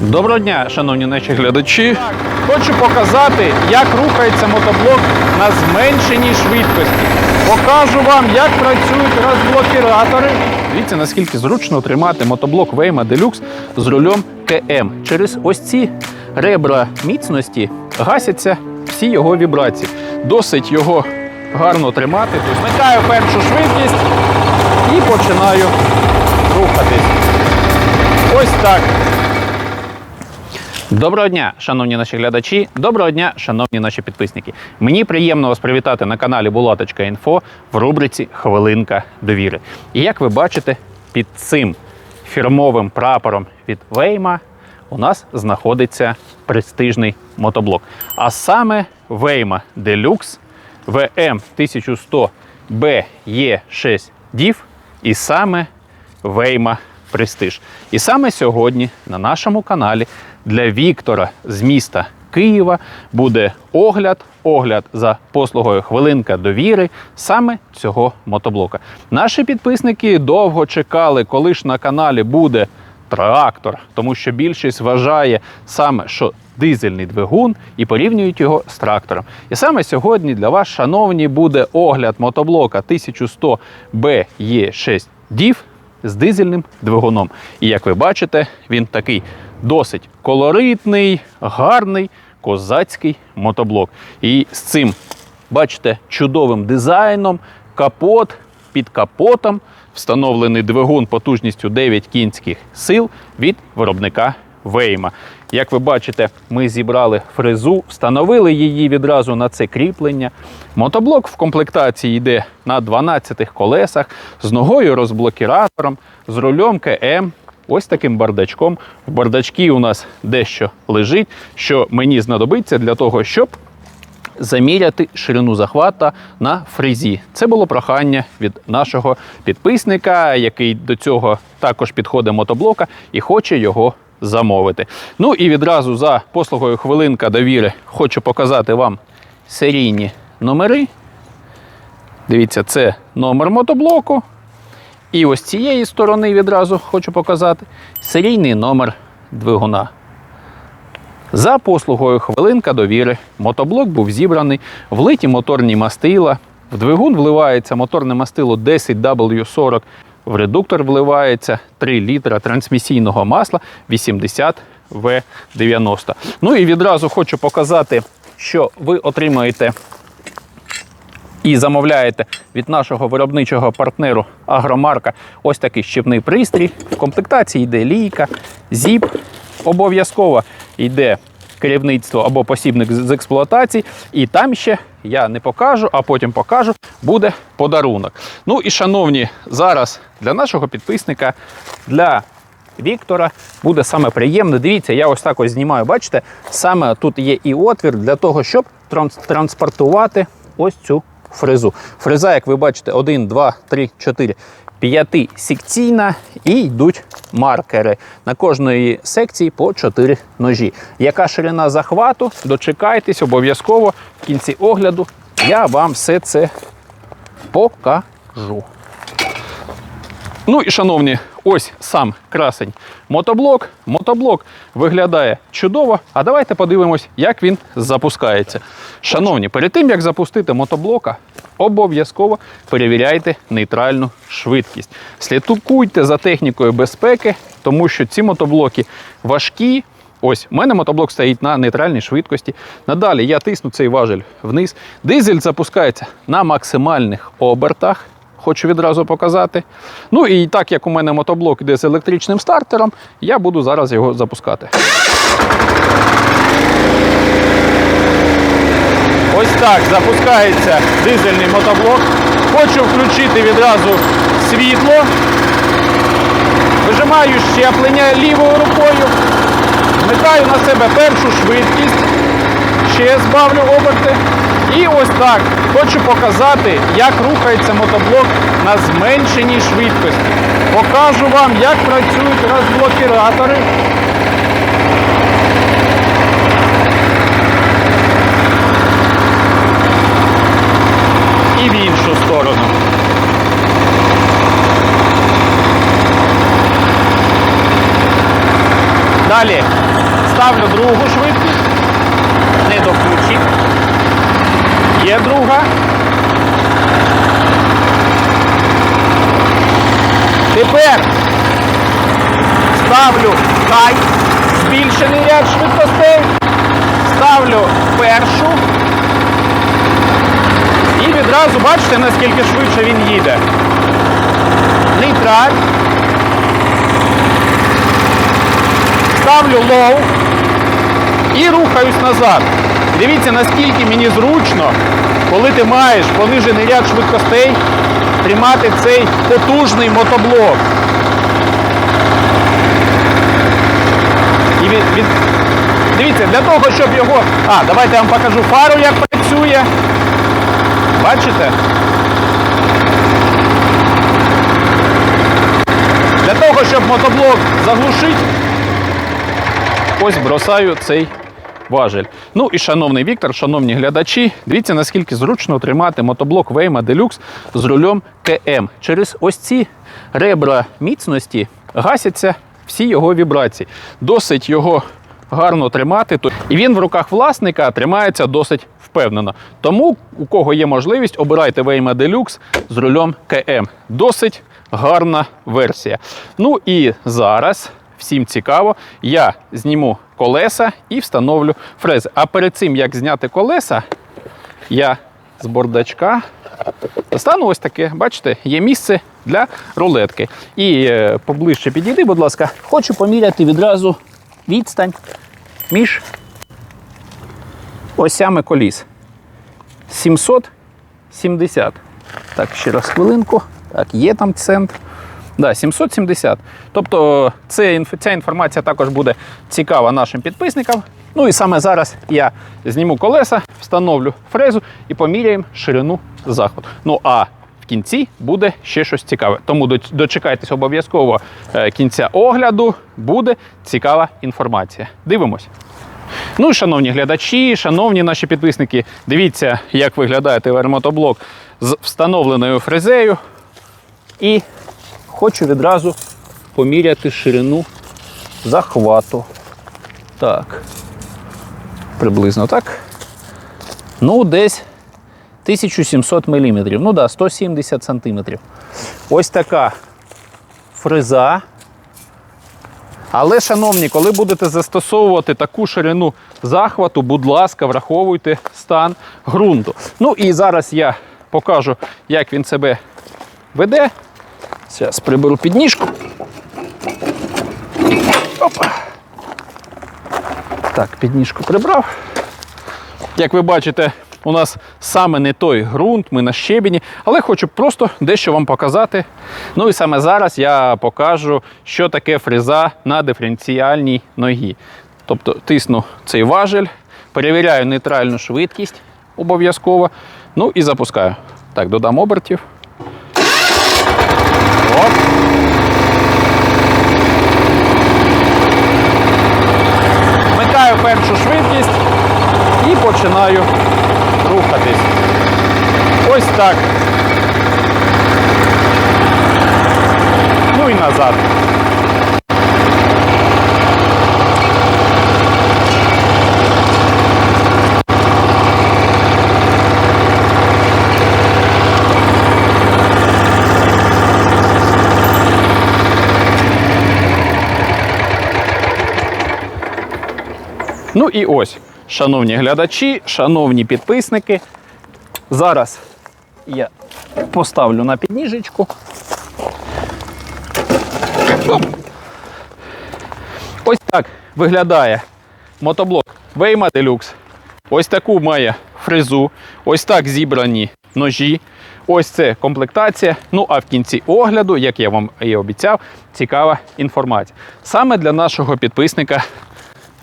Доброго дня, шановні наші глядачі. Хочу показати, як рухається мотоблок на зменшеній швидкості. Покажу вам, як працюють розблокіратори. Дивіться, наскільки зручно тримати мотоблок Waymo Deluxe з рулем КМ. Через ось ці ребра міцності гасяться всі його вібрації. Досить його гарно тримати. Вмикаю першу швидкість і починаю рухатись. Ось так. Доброго дня, шановні наші глядачі. Доброго дня, шановні наші підписники. Мені приємно вас привітати на каналі Булаточка.Інфо в рубриці Хвилинка довіри. І як ви бачите, під цим фірмовим прапором від Вейма у нас знаходиться престижний мотоблок. А саме Вейма Deluxe VM 1100 BE6 DIV і саме Вейма Престиж. І саме сьогодні на нашому каналі для Віктора з міста Києва буде огляд, огляд за послугою хвилинка довіри саме цього мотоблока. Наші підписники довго чекали, коли ж на каналі буде трактор, тому що більшість вважає саме, що дизельний двигун і порівнюють його з трактором. І саме сьогодні для вас, шановні, буде огляд мотоблока 1100 BE6 DIV з дизельним двигуном. І як ви бачите, він такий досить колоритний, гарний, козацький мотоблок. І з цим, бачите, чудовим дизайном, капот під капотом встановлений двигун потужністю 9 кінських сил від виробника Вейма. Як ви бачите, ми зібрали фрезу, встановили її відразу на це кріплення. Мотоблок в комплектації йде на 12 колесах з ногою розблокіратором, з рулем КМ. Ось таким бардачком. В бардачці у нас дещо лежить, що мені знадобиться для того, щоб заміряти ширину захвата на фрезі. Це було прохання від нашого підписника, який до цього також підходить мотоблока і хоче його замовити. Ну і відразу за послугою хвилинка довіри хочу показати вам серійні номери. Дивіться, це номер мотоблоку. І ось цієї сторони відразу хочу показати серійний номер двигуна. За послугою хвилинка довіри мотоблок був зібраний, влиті моторні мастила. В двигун вливається моторне мастило 10W40, в редуктор вливається 3 літра трансмісійного масла 80В90. Ну і відразу хочу показати, що ви отримаєте і замовляєте від нашого виробничого партнеру Агромарка ось такий щепний пристрій. В комплектації йде лійка, зіп. Обов'язково йде керівництво або посібник з експлуатації. І там ще я не покажу, а потім покажу, буде подарунок. Ну і шановні, зараз для нашого підписника, для Віктора буде саме приємно. Дивіться, я ось так ось знімаю. Бачите, саме тут є і отвір для того, щоб транс- транспортувати ось цю фрезу. Фреза, як ви бачите, 1, 2, 3, 4, 5 секційна і йдуть маркери. На кожної секції по 4 ножі. Яка ширина захвату? Дочекайтесь обов'язково в кінці огляду. Я вам все це покажу. Ну і шановні, ось сам красень мотоблок. Мотоблок виглядає чудово. А давайте подивимось, як він запускається. Шановні, перед тим як запустити мотоблока, обов'язково перевіряйте нейтральну швидкість. Слідкуйте за технікою безпеки, тому що ці мотоблоки важкі. Ось, у мене мотоблок стоїть на нейтральній швидкості. Надалі я тисну цей важель вниз. Дизель запускається на максимальних обертах. Хочу відразу показати. Ну і так як у мене мотоблок йде з електричним стартером, я буду зараз його запускати. Ось так запускається дизельний мотоблок. Хочу включити відразу світло. Вижимаю щеплення лівою рукою. Вмикаю на себе першу швидкість. Ще збавлю оберти. І ось так хочу показати, як рухається мотоблок на зменшеній швидкості. Покажу вам, як працюють розблокіратори. І в іншу сторону. Далі Ставлю другу швидкість. Не доключив. Є друга. Тепер ставлю хай, збільшений ряд швидкостей. Ставлю першу. І відразу бачите, наскільки швидше він їде. Нейтраль. Ставлю лоу і рухаюсь назад. Дивіться, наскільки мені зручно, коли ти маєш понижений ряд швидкостей, тримати цей потужний мотоблок. І від, від... Дивіться, для того, щоб його. А, давайте я вам покажу фару, як працює. Бачите? Для того, щоб мотоблок заглушити, ось бросаю цей важель. Ну і шановний Віктор, шановні глядачі, дивіться, наскільки зручно тримати мотоблок Waymo Deluxe з рулем КМ. Через ось ці ребра міцності гасяться всі його вібрації. Досить його гарно тримати. І він в руках власника тримається досить впевнено. Тому, у кого є можливість, обирайте Waymo Deluxe з рулем КМ. Досить гарна версія. Ну і зараз всім цікаво, я зніму колеса і встановлю фрези. А перед цим, як зняти колеса, я з бордачка достану ось таке, бачите, є місце для рулетки. І е, поближче підійди, будь ласка, хочу поміряти відразу відстань між осями коліс. 770. Так, ще раз хвилинку. Так, є там центр. Да, 770. Тобто це, ця інформація також буде цікава нашим підписникам. Ну і саме зараз я зніму колеса, встановлю фрезу і поміряємо ширину заходу. Ну а кінці буде ще щось цікаве. Тому дочекайтесь обов'язково е, кінця огляду, буде цікава інформація. Дивимось. Ну, шановні глядачі, шановні наші підписники, дивіться, як виглядає ТВР-мотоблок з встановленою фрезею. І хочу відразу поміряти ширину захвату. Так. Приблизно так. Ну, десь 1700 мм. Ну да, 170 см. Ось така фреза. Але, шановні, коли будете застосовувати таку ширину захвату, будь ласка, враховуйте стан ґрунту. Ну і зараз я покажу, як він себе веде. Зараз приберу підніжку. Опа. Так, підніжку прибрав. Як ви бачите, у нас саме не той ґрунт, ми на щебені, але хочу просто дещо вам показати. Ну і саме зараз я покажу, що таке фреза на диференціальній ногі. Тобто тисну цей важель, перевіряю нейтральну швидкість обов'язково. Ну і запускаю. Так, додам обертів. Оп. Вмикаю першу швидкість і починаю рухатись. Ось так. Ну і назад. Ну і ось, шановні глядачі, шановні підписники. Зараз я поставлю на підніжечку. Ось так виглядає мотоблок Waymo Deluxe. Ось таку має фрезу, ось так зібрані ножі. Ось це комплектація. Ну а в кінці огляду, як я вам і обіцяв, цікава інформація. Саме для нашого підписника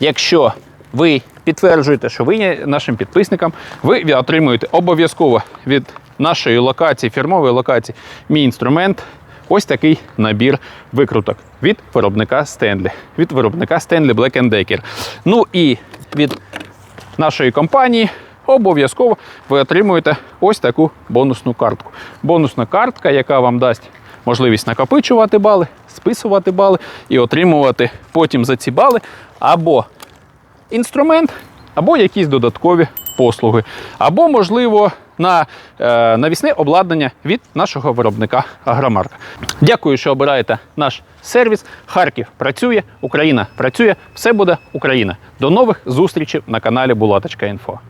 Якщо ви підтверджуєте, що ви є нашим підписником, ви отримуєте обов'язково від нашої локації, фірмової локації, мій інструмент. Ось такий набір викруток від виробника Stanley. Від виробника Stanley Black Decker. Ну і від нашої компанії обов'язково ви отримуєте ось таку бонусну картку. Бонусна картка, яка вам дасть можливість накопичувати бали, списувати бали і отримувати потім за ці бали або інструмент або якісь додаткові послуги, або, можливо, на е, навісне обладнання від нашого виробника Агромарка. Дякую, що обираєте наш сервіс. Харків працює, Україна працює. Все буде Україна. До нових зустрічей на каналі Булаточка.Інфо.